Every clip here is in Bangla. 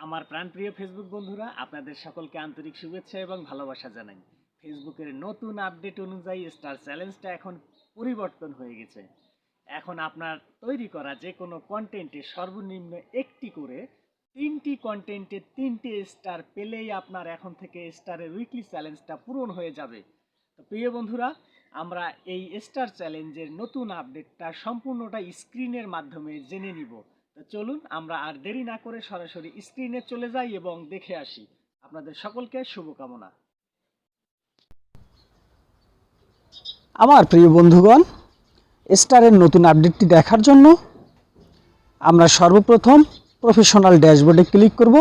আমার প্রাণপ্রিয় ফেসবুক বন্ধুরা, আপনাদের সকলকে আন্তরিক শুভেচ্ছা এবং ভালোবাসা জানাই। ফেসবুকের নতুন আপডেট অনুযায়ী স্টার চ্যালেঞ্জটা এখন পরিবর্তন হয়ে গেছে। এখন আপনার তৈরি করা যে কোনো কন্টেন্টে সর্বনিম্ন একটি করে তিনটি কন্টেন্টে তিনটি স্টার পেলেই আপনার এখন থেকে স্টারের উইকলি চ্যালেঞ্জটা পূরণ হয়ে যাবে। তো প্রিয় বন্ধুরা, আমরা এই স্টার চ্যালেঞ্জের নতুন আপডেটটা সম্পূর্ণটা স্ক্রিনের মাধ্যমে জেনে নিব। চলুন, আমরা আর দেরি না করে সরাসরি স্ক্রিনে চলে যাই এবং দেখে আসি। আপনাদের সকলকে শুভকামনা। আমার প্রিয় বন্ধুগণ স্টারের নতুন আপডেটটি দেখার জন্য আমরা সর্বপ্রথম প্রফেশনাল ড্যাশবোর্ডে ক্লিক করব।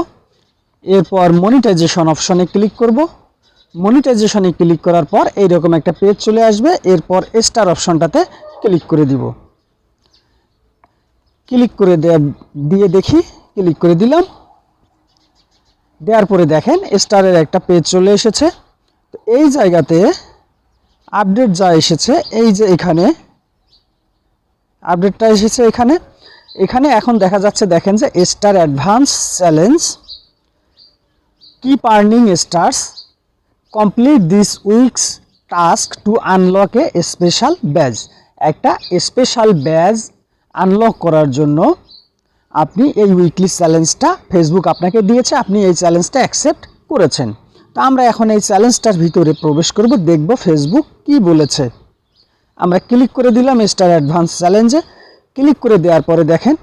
এরপর মনিটাইজেশন অপশনে ক্লিক করব। মনিটাইজেশনে ক্লিক করার পর এইরকম একটা পেজ চলে আসবে। এরপর স্টার অপশনটাতে ক্লিক করে দিব। ক্লিক করে দিয়ে দেখি, ক্লিক করে দিলাম। দেওয়ার পরে দেখেন, স্টারের একটা পেজ চলে এসেছে। তো এই জায়গাতে আপডেট যা এসেছে, এই যে এখানে, আপডেটটা এসেছে এখানে। এখানে এখন দেখা যাচ্ছে, দেখেন যে star advance challenge, keep earning stars, complete this week's task to unlock a special badge একটা স্পেশাল ব্যাজ আনলক করার জন্য আপনি এই উইকলি চ্যালেঞ্জটা ফেসবুক আপনাকে দিয়েছে, আপনি এই চ্যালেঞ্জটা অ্যাকসেপ্ট করেছেন। তো আমরা এখন এই চ্যালেঞ্জটার ভিতরে প্রবেশ করব, দেখব ফেসবুক কি বলেছে। আমরা ক্লিক করে দিলাম স্টার অ্যাডভান্স চ্যালেঞ্জে ক্লিক করে দেওয়ার পরে দেখেন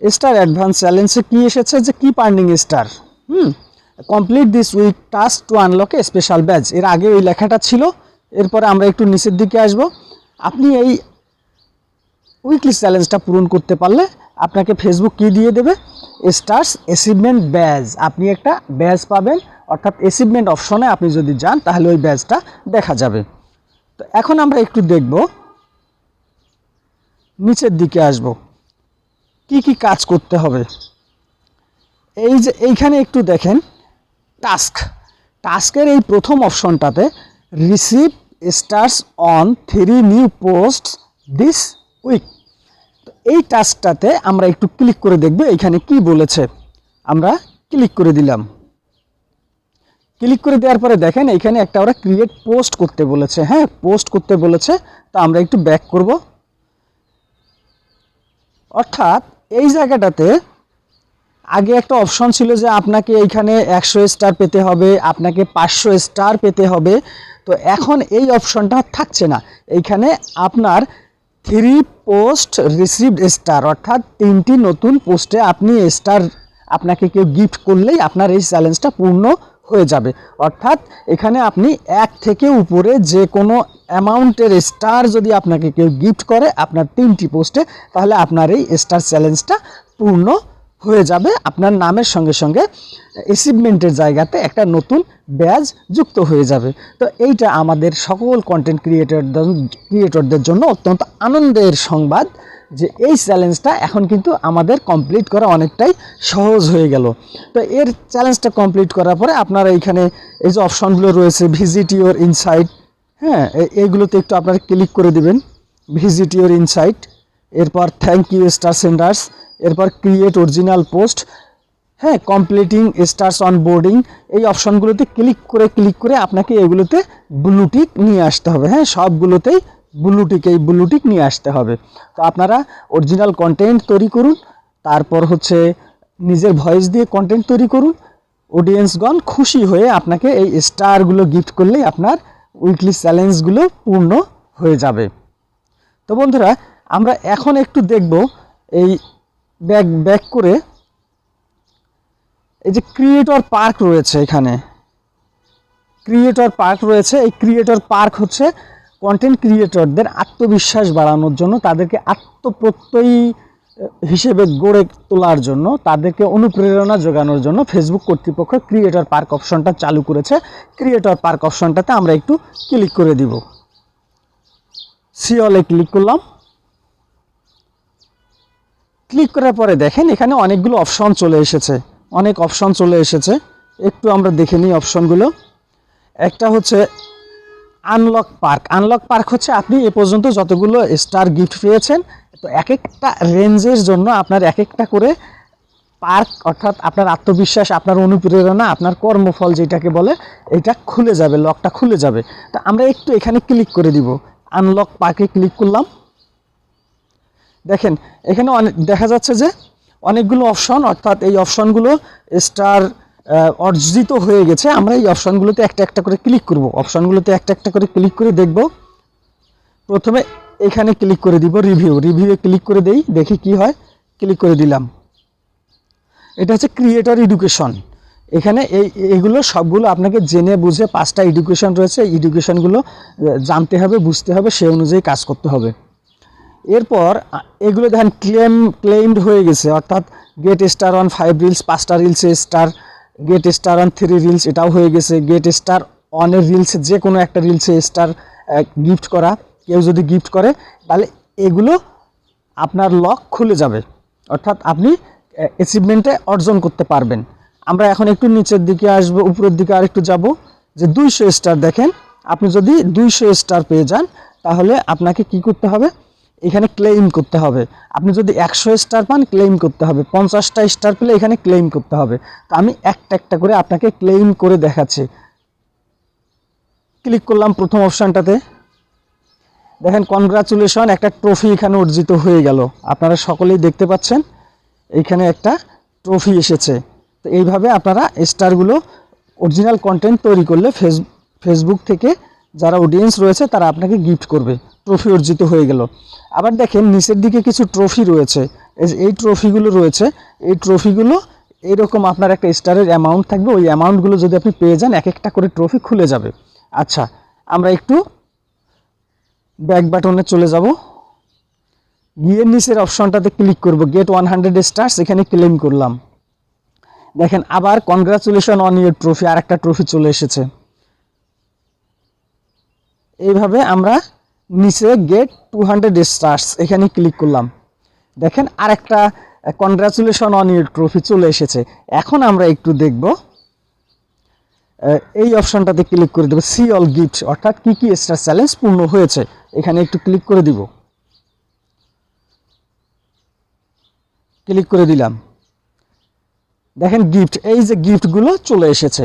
স্টার অ্যাডভান্স চ্যালেঞ্জে কি এসেছে যে কি পার্নিং star hmm complete this week task to unlock special badge এর আগে ওই লেখাটা ছিল, এরপরে আমরা একটু নিচের দিকে আসব। আপনি এই উইকলি চ্যালেঞ্জটা পূরণ করতে পারলে আপনাকে ফেসবুক কি দিয়ে দেবে? স্টার্স অ্যাচিভমেন্ট ব্যাজ আপনি একটা ব্যাজ পাবেন, অর্থাৎ অ্যাচিভমেন্ট অপশনে আপনি যদি যান, তাহলে ওই ব্যাজটা দেখা যাবে। তো এখন আমরা একটু দেখব। নিচের দিকে আসব। কি কি কাজ করতে হবে? এই যে এইখানে একটু দেখেন। টাস্ক টাস্কের এই প্রথম অপশনটাতে receive stars on three new post this week তো এই টাস্কটাতে আমরা একটু ক্লিক করে দেখব এখানে কি বলেছে। আমরা ক্লিক করে দিলাম। ক্লিক করে দেওয়ার পরে দেখেন এখানে একটা ওরা ক্রিয়েট পোস্ট করতে বলেছে। হ্যাঁ পোস্ট করতে বলেছে। তো আমরা একটু ব্যাক করব। অর্থাৎ এই জায়গাটাতে আগে একটা অপশন ছিল যে আপনাকে এইখানে একশো স্টার পেতে হবে, আপনাকে পাঁচশো স্টার পেতে হবে। তো এখন এই অপশনটা থাকছে না। এইখানে আপনার থ্রি পোস্ট রিসিভড স্টার অর্থাৎ তিনটি নতুন পোস্টে আপনি স্টার আপনাকে কেউ গিফট করলেই আপনার এই চ্যালেঞ্জটা পূর্ণ হয়ে যাবে। অর্থাৎ এখানে আপনি এক থেকে উপরে যে কোনো অ্যামাউন্টের স্টার যদি আপনাকে কেউ গিফট করে আপনার তিনটি পোস্টে তাহলে আপনার এই স্টার চ্যালেঞ্জটা পূর্ণ হয়ে যাবে, আপনার নামের সঙ্গে সঙ্গে অ্যাচিভমেন্টের জায়গাতে একটা নতুন ব্যাজ যুক্ত হয়ে যাবে। তো এইটা আমাদের সকল কন্টেন্ট ক্রিয়েটরদের ক্রিয়েটরদের জন্য অত্যন্ত আনন্দের সংবাদ যে এই চ্যালেঞ্জটা এখন কিন্তু আমাদের কমপ্লিট করা অনেকটাই সহজ হয়ে গেল। তো এর চ্যালেঞ্জটা কমপ্লিট করার পরে আপনারা এইখানে এই যে অপশনগুলো রয়েছে ভিজিট ইউর ইনসাইট হ্যাঁ এইগুলোতে একটু আপনারা ক্লিক করে দিবেন। ভিজিট ইউর ইনসাইট এরপর থ্যাংক ইউ স্টার সেন্ডার্স এরপর ক্রিয়েট অরিজিনাল পোস্ট হ্যাঁ কমপ্লিটিং স্টার্স অন বোর্ডিং এই অপশনগুলোতে ক্লিক করে ক্লিক করে আপনাকে এগুলোতে ব্লুটিক নিয়ে আসতে হবে। হ্যাঁ সবগুলোতেই ব্লুটিক এই ব্লুটিক নিয়ে আসতে হবে। তো আপনারা অরিজিনাল কন্টেন্ট তৈরি করুন, তারপর হচ্ছে নিজের ভয়েস দিয়ে কন্টেন্ট তৈরি করুন। অডিয়েন্সগণ খুশি হয়ে আপনাকে এই স্টারগুলো গিফট করলেই আপনার উইকলি চ্যালেঞ্জগুলো পূর্ণ হয়ে যাবে। তো বন্ধুরা আমরা এখন একটু দেখব এই ব্যাক ব্যাক করে এই যে ক্রিয়েটর পার্ক রয়েছে এখানে। ক্রিয়েটর পার্ক রয়েছে। এই ক্রিয়েটর পার্ক হচ্ছে কন্টেন্ট ক্রিয়েটরদের আত্মবিশ্বাস বাড়ানোর জন্য, তাদেরকে আত্মপ্রত্যয়ী হিসেবে গড়ে তোলার জন্য, তাদেরকে অনুপ্রেরণা যোগানোর জন্য ফেসবুক কর্তৃপক্ষ ক্রিয়েটর পার্ক অপশনটা চালু করেছে। ক্রিয়েটর পার্ক অপশনটাতে আমরা একটু ক্লিক করে দিব। সিওলে ক্লিক করলাম। ক্লিক করার পরে দেখেন এখানে অনেকগুলো অপশন চলে এসেছে। অনেক অপশন চলে এসেছে। একটু আমরা দেখে নিই অপশনগুলো একটা হচ্ছে আনলক পার্ক আনলক পার্ক হচ্ছে আপনি এ পর্যন্ত যতগুলো স্টার গিফট পেয়েছেন, তো এক একটা রেঞ্জের জন্য আপনার এক একটা করে পার্ক অর্থাৎ আপনার আত্মবিশ্বাস, আপনার অনুপ্রেরণা, আপনার কর্মফল যেটাকে বলে, এটা খুলে যাবে লকটা খুলে যাবে। তা আমরা একটু এখানে ক্লিক করে দিব। আনলক পার্কে ক্লিক করলাম। দেখেন, এখানে অনেক দেখা যাচ্ছে যে অনেকগুলো অপশন, অর্থাৎ এই অপশনগুলো স্টার অর্জিত হয়ে গেছে। আমরা এই অপশনগুলোতে একটা একটা করে ক্লিক করব। অপশনগুলোতে একটা একটা করে ক্লিক করে দেখব। প্রথমে এখানে ক্লিক করে দিব রিভিউ রিভিউয়ে ক্লিক করে দেই, দেখি কি হয়। ক্লিক করে দিলাম। এটা হচ্ছে ক্রিয়েটর এডুকেশন এখানে এই, এগুলো সবগুলো আপনাকে জেনে বুঝে পাঁচটা এডুকেশন রয়েছে। এডুকেশনগুলো জানতে হবে, বুঝতে হবে, সে অনুযায়ী কাজ করতে হবে। এরপর এগুলো দেখেন ক্লেম ক্লেইমড হয়ে গেছে। অর্থাৎ get star on five reels পাঁচটা রিলসে star get star on three reels এটাও হয়ে গেছে। গেট স্টার অনের রিলসে যে কোনো একটা রিলসে স্টার গিফট করা। কেউ যদি গিফট করে, তাহলে এগুলো আপনার লক খুলে যাবে। অর্থাৎ আপনি অ্যাচিভমেন্টে অর্জন করতে পারবেন। আমরা এখন একটু নিচের দিকে আসব, উপরের দিকে আরেকটু যাব। যে দুইশো স্টার দেখেন, আপনি যদি দুইশো স্টার পেয়ে যান, তাহলে আপনাকে কি করতে হবে? এখানে ক্লেইম করতে হবে। আপনি যদি একশো স্টার পান ক্লেইম করতে হবে। পঞ্চাশটা স্টার পেলে এখানে ক্লেইম করতে হবে। তো আমি একটা একটা করে আপনাকে ক্লেইম করে দেখাচ্ছি। ক্লিক করলাম প্রথম অপশানটাতে দেখেন কনগ্রাচুলেশন একটা ট্রফি এখানে অর্জিত হয়ে গেল। আপনারা সকলেই দেখতে পাচ্ছেন এইখানে একটা ট্রফি এসেছে। তো এইভাবে আপনারা স্টারগুলো অরিজিনাল কন্টেন্ট তৈরি করলে ফেস ফেসবুক থেকে যারা অডিয়েন্স রয়েছে, তারা আপনাকে গিফট করবে। ট্রফি অর্জিত হয়ে গেল। আবার দেখেন, নিচের দিকে কিছু ট্রফি রয়েছে। এই ট্রফিগুলো রয়েছে, এই ট্রফিগুলো এইরকম আপনার একটা স্টারের অ্যামাউন্ট থাকবে। ওই অ্যামাউন্টগুলো যদি আপনি পেয়ে যান, এক একটা করে ট্রফি খুলে যাবে। আচ্ছা আমরা একটু ব্যাক বাটনে চলে যাব। গিয়ে নিচের অপশনটাতে ক্লিক করব। গেট ওয়ান হান্ড্রেড স্টার্স এখানে ক্লেম করলাম। দেখেন, আবার কনগ্রাচুলেশন অন ইউর ট্রফি আর একটা ট্রফি চলে এসেছে। এইভাবে আমরা নিচে গেট টু হান্ড্রেড স্টার্স এখানে ক্লিক করলাম। দেখেন আর একটা কনগ্রাচুলেশন অন ইউর ট্রফি চলে এসেছে। এখন আমরা একটু দেখব এই অপশনটাতে ক্লিক করে দেবো সি অল গিফট অর্থাৎ কি কি স্টার চ্যালেঞ্জ পূর্ণ হয়েছে। এখানে একটু ক্লিক করে দিব। ক্লিক করে দিলাম। দেখেন গিফট এই যে গিফটগুলো চলে এসেছে।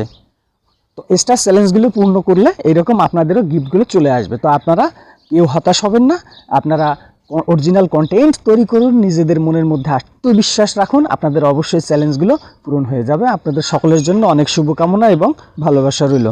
তো স্টার চ্যালেঞ্জগুলো পূর্ণ করলে এইরকম আপনাদেরও গিফটগুলো চলে আসবে। তো আপনারা কেউ হতাশ হবেন না। আপনারা অরিজিনাল কন্টেন্ট তৈরি করুন, নিজেদের মনের মধ্যে আত্মবিশ্বাস রাখুন। আপনাদের অবশ্যই চ্যালেঞ্জগুলো পূরণ হয়ে যাবে। আপনাদের সকলের জন্য অনেক শুভকামনা এবং ভালোবাসা রইল।